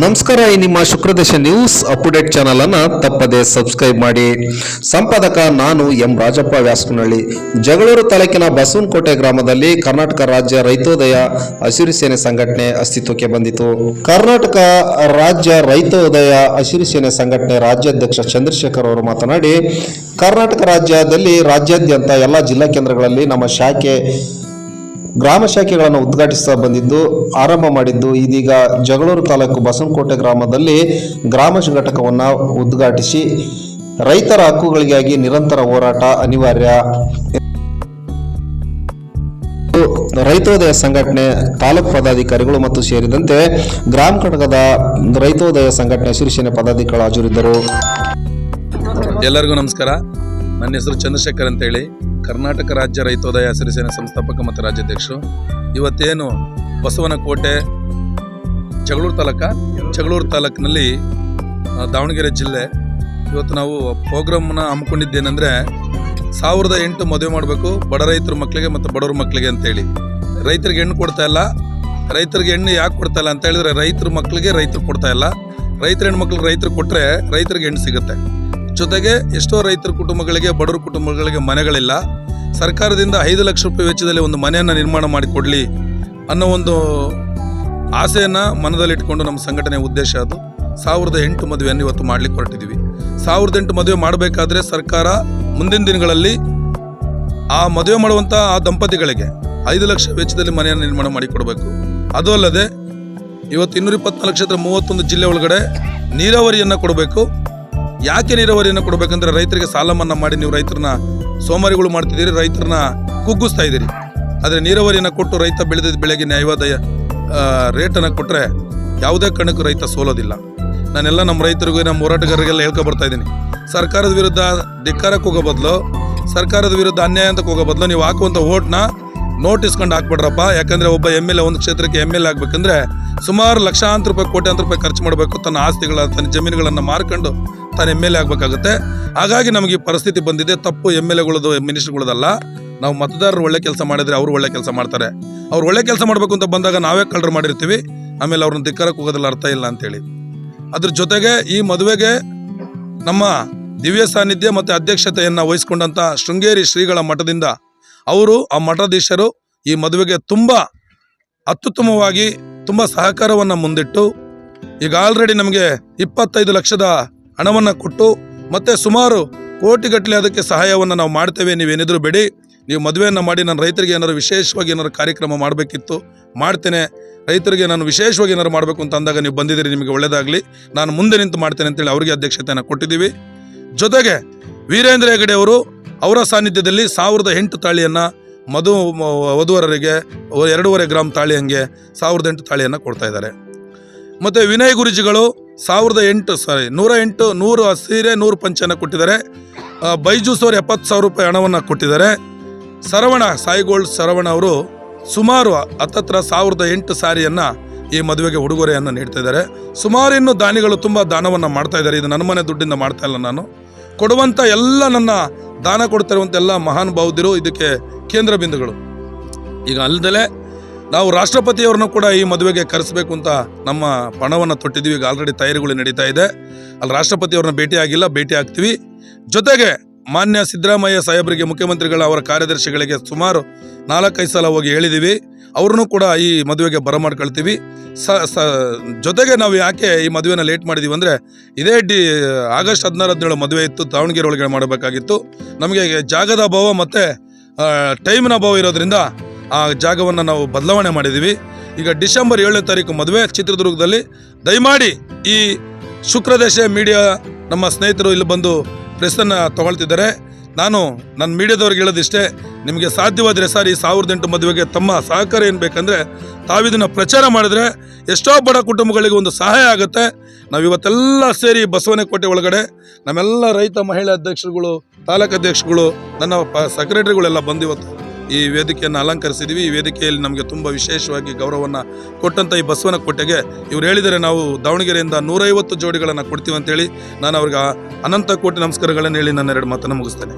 ನಮಸ್ಕಾರ, ಈ ನಿಮ್ಮ ಶುಕ್ರದೇಶ ನ್ಯೂಸ್ ಅಪ್ಡೇಟ್ ಚಾನಲ್ ಅನ್ನ ತಪ್ಪದೆ ಸಬ್ಸ್ಕ್ರೈಬ್ ಮಾಡಿ. ಸಂಪಾದಕ ನಾನು ಎಂ ರಾಜಪ್ಪ ವ್ಯಾಸನಹಳ್ಳಿ. ಜಗಳೂರು ತಾಲೂಕಿನ ಬಸವನಕೋಟೆ ಗ್ರಾಮದಲ್ಲಿ ಕರ್ನಾಟಕ ರಾಜ್ಯ ರೈತೋದಯ ಹಸಿರು ಸೇನೆ ಸಂಘಟನೆ ಅಸ್ತಿತ್ವಕ್ಕೆ ಬಂದಿತು. ಕರ್ನಾಟಕ ರಾಜ್ಯ ರೈತೋದಯ ಹಸಿರು ಸೇನೆ ಸಂಘಟನೆ ರಾಜ್ಯಾಧ್ಯಕ್ಷ ಚಂದ್ರಶೇಖರ್ ಅವರು ಮಾತನಾಡಿ, ಕರ್ನಾಟಕ ರಾಜ್ಯದಲ್ಲಿ ರಾಜ್ಯಾದ್ಯಂತ ಎಲ್ಲ ಜಿಲ್ಲಾ ಕೇಂದ್ರಗಳಲ್ಲಿ ನಮ್ಮ ಶಾಖೆ ಗ್ರಾಮ ಶಾಖೆಗಳನ್ನು ಉದ್ಘಾಟಿಸ್ತಾ ಬಂದಿದ್ದು, ಆರಂಭ ಮಾಡಿದ್ದು ಇದೀಗ ಜಗಳೂರು ತಾಲೂಕು ಬಸವನಕೋಟೆ ಗ್ರಾಮದಲ್ಲಿ ಗ್ರಾಮ ಘಟಕವನ್ನು ಉದ್ಘಾಟಿಸಿ, ರೈತರ ಹಕ್ಕುಗಳಿಗಾಗಿ ನಿರಂತರ ಹೋರಾಟ ಅನಿವಾರ್ಯ. ರೈತೋದಯ ಸಂಘಟನೆ ತಾಲೂಕು ಪದಾಧಿಕಾರಿಗಳು ಮತ್ತು ಸೇರಿದಂತೆ ಗ್ರಾಮ ಘಟಕದ ರೈತೋದಯ ಸಂಘಟನೆ ಶಿರಿಸೇನೆ ಪದಾಧಿಕಾರಿಗಳು ಹಾಜರಿದ್ದರು. ಎಲ್ಲರಿಗೂ ನಮಸ್ಕಾರ. ನನ್ನ ಹೆಸರು ಚಂದ್ರಶೇಖರ್ ಅಂತೇಳಿ. ಕರ್ನಾಟಕ ರಾಜ್ಯ ರೈತೋದಯ ಹಸಿರುಸೇನೆ ಸಂಸ್ಥಾಪಕ ಮತ್ತು ರಾಜ್ಯಾಧ್ಯಕ್ಷರು. ಇವತ್ತೇನು ಬಸವನಕೋಟೆ, ಜಗಳೂರು ತಾಲೂಕ? ಜಗಳೂರು ತಾಲೂಕಿನಲ್ಲಿ ದಾವಣಗೆರೆ ಜಿಲ್ಲೆ. ಇವತ್ತು ನಾವು ಪ್ರೋಗ್ರಾಮ್ನ ಹಮ್ಮಿಕೊಂಡಿದ್ದೇನೆಂದರೆ, ಸಾವಿರದ ಎಂಟು ಮದುವೆ ಮಾಡಬೇಕು ಬಡ ರೈತರ ಮಕ್ಕಳಿಗೆ ಮತ್ತು ಬಡವ್ರ ಮಕ್ಕಳಿಗೆ ಅಂತೇಳಿ. ರೈತರಿಗೆ ಹೆಣ್ಣು ಕೊಡ್ತಾ ಇಲ್ಲ. ರೈತರಿಗೆ ಹೆಣ್ಣು ಯಾಕೆ ಕೊಡ್ತಾ ಇಲ್ಲ ಅಂತ ಹೇಳಿದ್ರೆ ರೈತರ ಮಕ್ಕಳಿಗೆ ರೈತರು ಕೊಡ್ತಾ ಇಲ್ಲ. ರೈತರ ಮಕ್ಕಳಿಗೆ ರೈತರು ಕೊಟ್ಟರೆ ರೈತರಿಗೆ ಹೆಣ್ಣು ಸಿಗುತ್ತೆ. ಜೊತೆಗೆ ಎಷ್ಟೋ ರೈತರ ಕುಟುಂಬಗಳಿಗೆ, ಬಡವರ ಕುಟುಂಬಗಳಿಗೆ ಮನೆಗಳಿಲ್ಲ. ಸರ್ಕಾರದಿಂದ ಐದು ಲಕ್ಷ ರೂಪಾಯಿ ವೆಚ್ಚದಲ್ಲಿ ಒಂದು ಮನೆಯನ್ನು ನಿರ್ಮಾಣ ಮಾಡಿಕೊಡ್ಲಿ ಅನ್ನೋ ಒಂದು ಆಸೆಯನ್ನು ಮನದಲ್ಲಿಟ್ಕೊಂಡು ನಮ್ಮ ಸಂಘಟನೆ ಉದ್ದೇಶ ಅದು. ಸಾವಿರದ ಎಂಟು ಮದುವೆಯನ್ನು ಇವತ್ತು ಮಾಡ್ಲಿಕ್ಕೆ ಹೊರಟಿದ್ದೀವಿ. ಸಾವಿರದ ಎಂಟು ಮದುವೆ ಮಾಡಬೇಕಾದ್ರೆ ಸರ್ಕಾರ ಮುಂದಿನ ದಿನಗಳಲ್ಲಿ ಆ ಮದುವೆ ಮಾಡುವಂಥ ಆ ದಂಪತಿಗಳಿಗೆ ಐದು ಲಕ್ಷ ವೆಚ್ಚದಲ್ಲಿ ಮನೆಯನ್ನು ನಿರ್ಮಾಣ ಮಾಡಿಕೊಡಬೇಕು. ಅದು ಅಲ್ಲದೆ, ಇವತ್ತು ಇನ್ನೂರ ಇಪ್ಪತ್ನಾಲ್ಕು ಕ್ಷೇತ್ರ ಮೂವತ್ತೊಂದು ಜಿಲ್ಲೆ ಒಳಗಡೆ ನೀರಾವರಿಯನ್ನು ಕೊಡಬೇಕು. ಯಾಕೆ ನೀರಾವರಿಯನ್ನು ಕೊಡಬೇಕಂದ್ರೆ ರೈತರಿಗೆ ಸಾಲ ಮನ್ನಾ ಮಾಡಿ ನೀವು ರೈತರನ್ನ ಸೋಮಾರಿಗಳು ಮಾಡ್ತಿದ್ದೀರಿ, ರೈತರನ್ನ ಕುಗ್ಗಿಸ್ತಾ ಇದ್ದೀರಿ. ಆದರೆ ನೀರಾವರಿಯನ್ನು ಕೊಟ್ಟು ರೈತ ಬೆಳೆದ ಬೆಳೆಗೆ ನ್ಯಾಯವಾದ ರೇಟನ್ನು ಕೊಟ್ಟರೆ ಯಾವುದೇ ಕಾರಣಕ್ಕೂ ರೈತ ಸೋಲೋದಿಲ್ಲ. ನಾನೆಲ್ಲ ನಮ್ಮ ರೈತರಿಗೂ, ನಮ್ಮ ಹೋರಾಟಗಾರರಿಗೆಲ್ಲ ಹೇಳ್ಕೊ ಬರ್ತಾ ಇದ್ದೀನಿ. ಸರ್ಕಾರದ ವಿರುದ್ಧ ಧಿಕ್ಕಾರಕ್ಕೆ ಹೋಗೋ ಬದಲು, ಸರ್ಕಾರದ ವಿರುದ್ಧ ಅನ್ಯಾಯ ಅಂತ ಹೋಗೋ ಬದಲು ನೀವು ಹಾಕುವಂಥ ಓಟ್ನ ನೋಟ್ ಇಸ್ಕೊಂಡು ಹಾಕ್ಬಿಡ್ರಪ್ಪ. ಯಾಕಂದರೆ ಒಬ್ಬ ಎಂ ಎಲ್ ಎ, ಒಂದು ಕ್ಷೇತ್ರಕ್ಕೆ ಎಂ ಎಲ್ ಎ ಆಗಬೇಕಂದ್ರೆ ಸುಮಾರು ಲಕ್ಷಾಂತರ ರೂಪಾಯಿ, ಕೋಟ್ಯಾಂತರ ರೂಪಾಯಿ ಖರ್ಚು ಮಾಡಬೇಕು. ತನ್ನ ಆಸ್ತಿಗಳ, ತನ್ನ ಜಮೀನುಗಳನ್ನು ಮಾರ್ಕೊಂಡು ತಾನು ಎಂ ಎಲ್ ಎ ಆಗಬೇಕಾಗುತ್ತೆ. ಹಾಗಾಗಿ ನಮಗೆ ಈ ಪರಿಸ್ಥಿತಿ ಬಂದಿದೆ. ತಪ್ಪು ಎಂ ಎಲ್ ಎಗಳದು ಮಿನಿಸ್ಟರ್ಗಳದಲ್ಲ ನಾವು ಮತದಾರರು ಒಳ್ಳೆ ಕೆಲಸ ಮಾಡಿದ್ರೆ ಅವರು ಒಳ್ಳೆ ಕೆಲಸ ಮಾಡ್ತಾರೆ. ಅವ್ರು ಒಳ್ಳೆ ಕೆಲಸ ಮಾಡಬೇಕು ಅಂತ ಬಂದಾಗ ನಾವೇ ಕಳ್ಳರು ಮಾಡಿರ್ತೀವಿ. ಆಮೇಲೆ ಅವ್ರನ್ನ ಧಿಕ್ಕಾರಕ್ಕೆ ಹೋಗೋದಲ್ಲ ಅರ್ಥ ಇಲ್ಲ ಅಂತೇಳಿ. ಅದ್ರ ಜೊತೆಗೆ ಈ ಮದುವೆಗೆ ನಮ್ಮ ದಿವ್ಯ ಸಾನ್ನಿಧ್ಯ ಮತ್ತು ಅಧ್ಯಕ್ಷತೆಯನ್ನು ವಹಿಸ್ಕೊಂಡಂಥ ಶೃಂಗೇರಿ ಶ್ರೀಗಳ ಮಠದಿಂದ ಅವರು, ಆ ಮಠಾಧೀಶರು ಈ ಮದುವೆಗೆ ತುಂಬ ಅತ್ಯುತ್ತಮವಾಗಿ ತುಂಬ ಸಹಕಾರವನ್ನು ಮುಂದಿಟ್ಟು, ಈಗ ಆಲ್ರೆಡಿ ನಮಗೆ ಇಪ್ಪತ್ತೈದು ಲಕ್ಷದ ಹಣವನ್ನು ಕೊಟ್ಟು ಮತ್ತೆ ಸುಮಾರು ಕೋಟಿಗಟ್ಟಲೆ ಅದಕ್ಕೆ ಸಹಾಯವನ್ನು ನಾವು ಮಾಡ್ತೇವೆ ನೀವೇನಿದ್ರು ಬೇಡಿ. ನೀವು ಮದುವೆಯನ್ನು ಮಾಡಿ ನಾನು ರೈತರಿಗೆ ಏನಾದ್ರು ವಿಶೇಷವಾಗಿ ಏನಾದ್ರು ಕಾರ್ಯಕ್ರಮ ಮಾಡಬೇಕಿತ್ತು, ಮಾಡ್ತೇನೆ. ರೈತರಿಗೆ ನಾನು ವಿಶೇಷವಾಗಿ ಏನಾದ್ರು ಮಾಡಬೇಕು ಅಂತ ಅಂದಾಗ ನೀವು ಬಂದಿದ್ದೀರಿ, ನಿಮಗೆ ಒಳ್ಳೆಯದಾಗಲಿ ನಾನು ಮುಂದೆ ನಿಂತು ಮಾಡ್ತೇನೆ ಅಂತೇಳಿ ಅವರಿಗೆ ಅಧ್ಯಕ್ಷತೆಯನ್ನು ಕೊಟ್ಟಿದ್ದೀವಿ. ಜೊತೆಗೆ ವೀರೇಂದ್ರ ಹೆಗಡೆ ಅವರು ಅವರ ಸಾನ್ನಿಧ್ಯದಲ್ಲಿ ಸಾವಿರದ ಎಂಟು ತಾಳಿಯನ್ನು ಮಧು ವಧುವರರಿಗೆ ಎರಡೂವರೆ ಗ್ರಾಮ್ ತಾಳಿ ಹಂಗೆ ಸಾವಿರದ ಎಂಟು ತಾಳಿಯನ್ನು ಕೊಡ್ತಾ ಇದ್ದಾರೆ. ಮತ್ತು ವಿನಯ್ ಗುರುಜಿಗಳು ಸಾವಿರದ ಎಂಟು ಸಾರಿ ನೂರ ಎಂಟು, ನೂರು ಸೀರೆ ನೂರು ಪಂಚನ್ನು ಕೊಟ್ಟಿದ್ದಾರೆ. ಬೈಜೂಸ್ ಅವರು ಎಪ್ಪತ್ತು ಸಾವಿರ ರೂಪಾಯಿ ಹಣವನ್ನು ಕೊಟ್ಟಿದ್ದಾರೆ. ಸರವಣ ಸಾಯಿಗೋಲ್ಡ್ ಸರವಣ ಅವರು ಸುಮಾರು ಹತ್ತತ್ರ ಸಾವಿರದ ಎಂಟು ಸಾರಿಯನ್ನು ಈ ಮದುವೆಗೆ ಉಡುಗೊರೆಯನ್ನು ನೀಡ್ತಾ ಇದ್ದಾರೆ. ಸುಮಾರು ಇನ್ನು ದಾನಿಗಳು ತುಂಬ ದಾನವನ್ನು ಮಾಡ್ತಾ ಇದ್ದಾರೆ. ಇದು ನನ್ನ ಮನೆ ದುಡ್ಡಿಂದ ಮಾಡ್ತಾ ಇಲ್ಲ ನಾನು. ಕೊಡುವಂಥ ಎಲ್ಲ ನನ್ನ ದಾನ ಕೊಡ್ತಿರುವಂಥ ಎಲ್ಲ ಮಹಾನ್ ಬೌದ್ಧರು ಇದಕ್ಕೆ ಕೇಂದ್ರ ಬಿಂದುಗಳು. ಈಗ ಅಲ್ಲದೆ ನಾವು ರಾಷ್ಟ್ರಪತಿಯವ್ರನ್ನ ಕೂಡ ಈ ಮದುವೆಗೆ ಕರೆಸಬೇಕು ಅಂತ ನಮ್ಮ ಪಣವನ್ನು ತೊಟ್ಟಿದ್ದೀವಿ. ಈಗ ಆಲ್ರೆಡಿ ತಯಾರಿಗಳು ನಡೀತಾ ಇದೆ. ಅಲ್ಲಿ ರಾಷ್ಟ್ರಪತಿಯವ್ರನ್ನ ಭೇಟಿ ಆಗಿಲ್ಲ, ಭೇಟಿ ಆಗ್ತೀವಿ. ಜೊತೆಗೆ ಮಾನ್ಯ ಸಿದ್ದರಾಮಯ್ಯ ಸಾಹೇಬರಿಗೆ, ಮುಖ್ಯಮಂತ್ರಿಗಳ ಅವರ ಕಾರ್ಯದರ್ಶಿಗಳಿಗೆ ಸುಮಾರು ನಾಲ್ಕೈದು ಸಲ ಹೋಗಿ ಹೇಳಿದ್ದೀವಿ ಅವ್ರನ್ನೂ ಕೂಡ ಈ ಮದುವೆಗೆ ಬರಮಾಡ್ಕೊಳ್ತೀವಿ. ಸ ಸ, ಜೊತೆಗೆ ನಾವು ಯಾಕೆ ಈ ಮದುವೆನ ಲೇಟ್ ಮಾಡಿದ್ದೀವಿ ಅಂದರೆ, ಇದೇ ಡಿ, ಆಗಸ್ಟ್ ಹದಿನಾರು, ಹದಿನೇಳು ಮದುವೆ ಇತ್ತು. ದಾವಣಗೆರೆ ಒಳಗಡೆ ಮಾಡಬೇಕಾಗಿತ್ತು. ನಮಗೆ ಜಾಗದ ಅಭಾವ ಮತ್ತು ಟೈಮ್ನ ಅಭಾವ ಇರೋದ್ರಿಂದ ಆ ಜಾಗವನ್ನು ನಾವು ಬದಲಾವಣೆ ಮಾಡಿದ್ದೀವಿ ಈಗ ಡಿಸೆಂಬರ್ ಏಳನೇ ತಾರೀಕು ಮದುವೆ ಚಿತ್ರದುರ್ಗದಲ್ಲಿ. ದಯಮಾಡಿ ಈ ಶುಕ್ರದೇಶ ಮೀಡಿಯಾ ನಮ್ಮ ಸ್ನೇಹಿತರು ಇಲ್ಲಿ ಬಂದು ಪ್ರೆಸ್ಸನ್ನು ತಗೊಳ್ತಿದ್ದಾರೆ. ನಾನು ನನ್ನ ಮೀಡಿಯಾದವ್ರಿಗೆ ಹೇಳೋದಿಷ್ಟೇ, ನಿಮಗೆ ಸಾಧ್ಯವಾದರೆ ಸರ್ ಈ ಸಾವಿರದ ಎಂಟು ಮದುವೆಗೆ ತಮ್ಮ ಸಹಕಾರ ಏನು ಬೇಕಂದರೆ ತಾವಿದನ್ನು ಪ್ರಚಾರ ಮಾಡಿದ್ರೆ ಎಷ್ಟೋ ಬಡ ಕುಟುಂಬಗಳಿಗೆ ಒಂದು ಸಹಾಯ ಆಗುತ್ತೆ. ನಾವು ಇವತ್ತೆಲ್ಲ ಸೇರಿ ಬಸವನಕೋಟೆ ಒಳಗಡೆ ನಮ್ಮೆಲ್ಲ ರೈತ ಮಹಿಳಾ ಅಧ್ಯಕ್ಷರುಗಳು, ತಾಲೂಕು ಅಧ್ಯಕ್ಷರುಗಳು, ನನ್ನ ಸೆಕ್ರೆಟರಿಗಳೆಲ್ಲ ಬಂದು ಇವತ್ತು ಈ ವೇದಿಕೆಯನ್ನು ಅಲಂಕರಿಸಿದ್ದೀವಿ ಈ ವೇದಿಕೆಯಲ್ಲಿ ನಮಗೆ ತುಂಬ ವಿಶೇಷವಾಗಿ ಗೌರವವನ್ನು ಕೊಟ್ಟಂಥ ಈ ಬಸವನ ಬಸವನಕೋಟೆಗೆ ಇವ್ರು ಹೇಳಿದರೆ ನಾವು ದಾವಣಗೆರೆಯಿಂದ ನೂರೈವತ್ತು ಜೋಡಿಗಳನ್ನು ಕೊಡ್ತೀವಿ ಅಂತೇಳಿ ನಾನು ಅವ್ರಿಗೆ ಅನಂತ ಕೋಟಿ ನಮಸ್ಕಾರಗಳನ್ನು ಹೇಳಿ ನನ್ನ ಎರಡು ಮಾತನ್ನು ಮುಗಿಸ್ತೇನೆ.